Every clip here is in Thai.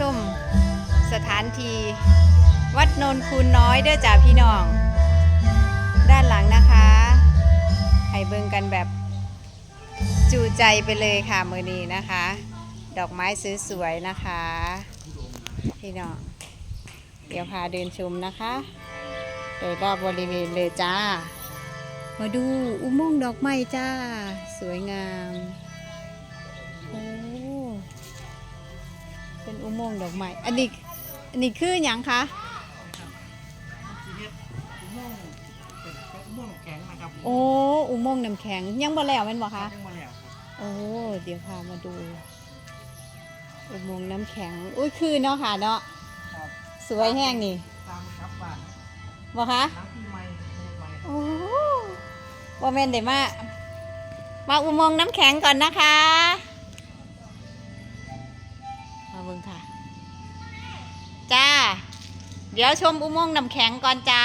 ชมสถานที่วัดโนนคูนน้อยเด้อจ้าพี่น้อง ด้านหลังนะคะ ให้เบิ่งกันแบบจูใจไปเลยค่ะมือนี้นะคะ ดอกไม้สวยๆนะคะ พี่น้อง เดี๋ยวพาเดินชมนะคะโดยรอบบริเวณเลยจ้า มาดูอุโมงค์ดอกไม้จ้า สวยงาม อุโมงค์ดอกไม้อันนี้อันนี้คืออย่างคะทีนี้อุโมงค์เป็นอุโมงค์แข็งนะครับโอ้อุโมงค์น้ำแข็งยังบ่แล้วแม่นบ่คะยังมาแล้วครับโอ้เดี๋ยวพามาดูอุโมงค์น้ำแข็งอุ้ยคือเนาะค่ะเนาะครับสวยแห้งนี่ตามครับบ้านบ่คะน้ำที่ไม่ไม่โอ้ว่าแม่นได้มามาอุโมงค์น้ำแข็งก่อนนะคะ เดี๋ยวชมอุโมงค์น้ำแข็งก่อนจ้า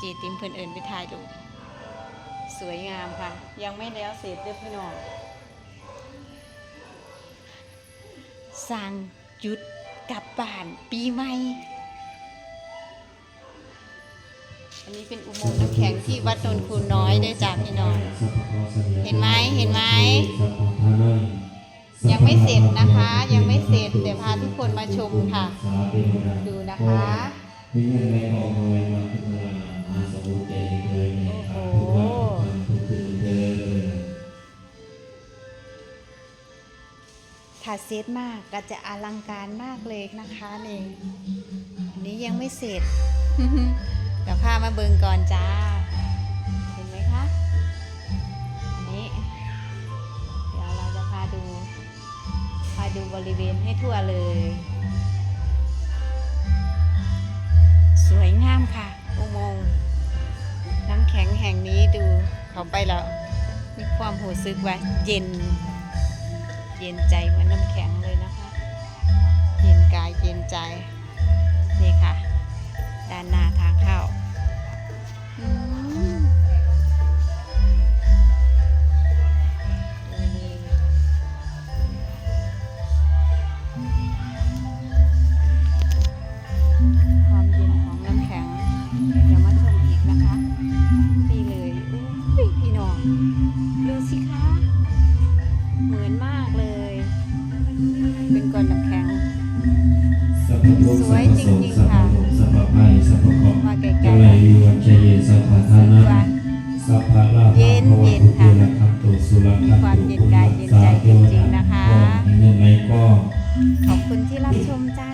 จีติมเพื่อนเอินไปถ่ายดู สวยงามค่ะ ยังไม่แล้วเสร็จเด้อพี่น้องสั่งจุดกลับบ้านปีใหม่ อันนี้เป็นอุโมงค์น้ำแข็งที่วัดนนคูน้อยได้จ้าพี่น้อง เห็นไหมเห็นไหม ยังไม่เสร็จนะคะ ยังไม่เสร็จเดี๋ยวพาทุกคนมาชมค่ะ ดูนะคะโอ้โหถ้าเซตมากก็จะอลังการมากเลยนะคะนี่อันนี้ยังไม่เสร็จเดี๋ยวพามาเบิงก่อนจ้า ดูบริเวณให้ทั่วเลย สวยงามค่ะ อุโมงค์น้ำแข็งแห่งนี้ดูเขาไปแล้ว มีความหูซึกว่าเย็น เย็นใจเหมือนน้ำแข็งเลยนะคะ เย็นกายเย็นใจ นี่ค่ะ ด้านหน้าทางเข้า สวยจริงๆค่ะสัพพะภัยสัพพะเคราะห์มาไกลกะไรวิวัชเชยสัพพะๆทานะสัพพะลาภะเย็นภวเย็นตุค่ะตุลคัมตุสุรคัมมีความตุเย็นกายเย็นใจจริงๆนะคะก็ยังไงก็ขอบคุณที่รับชมจ้า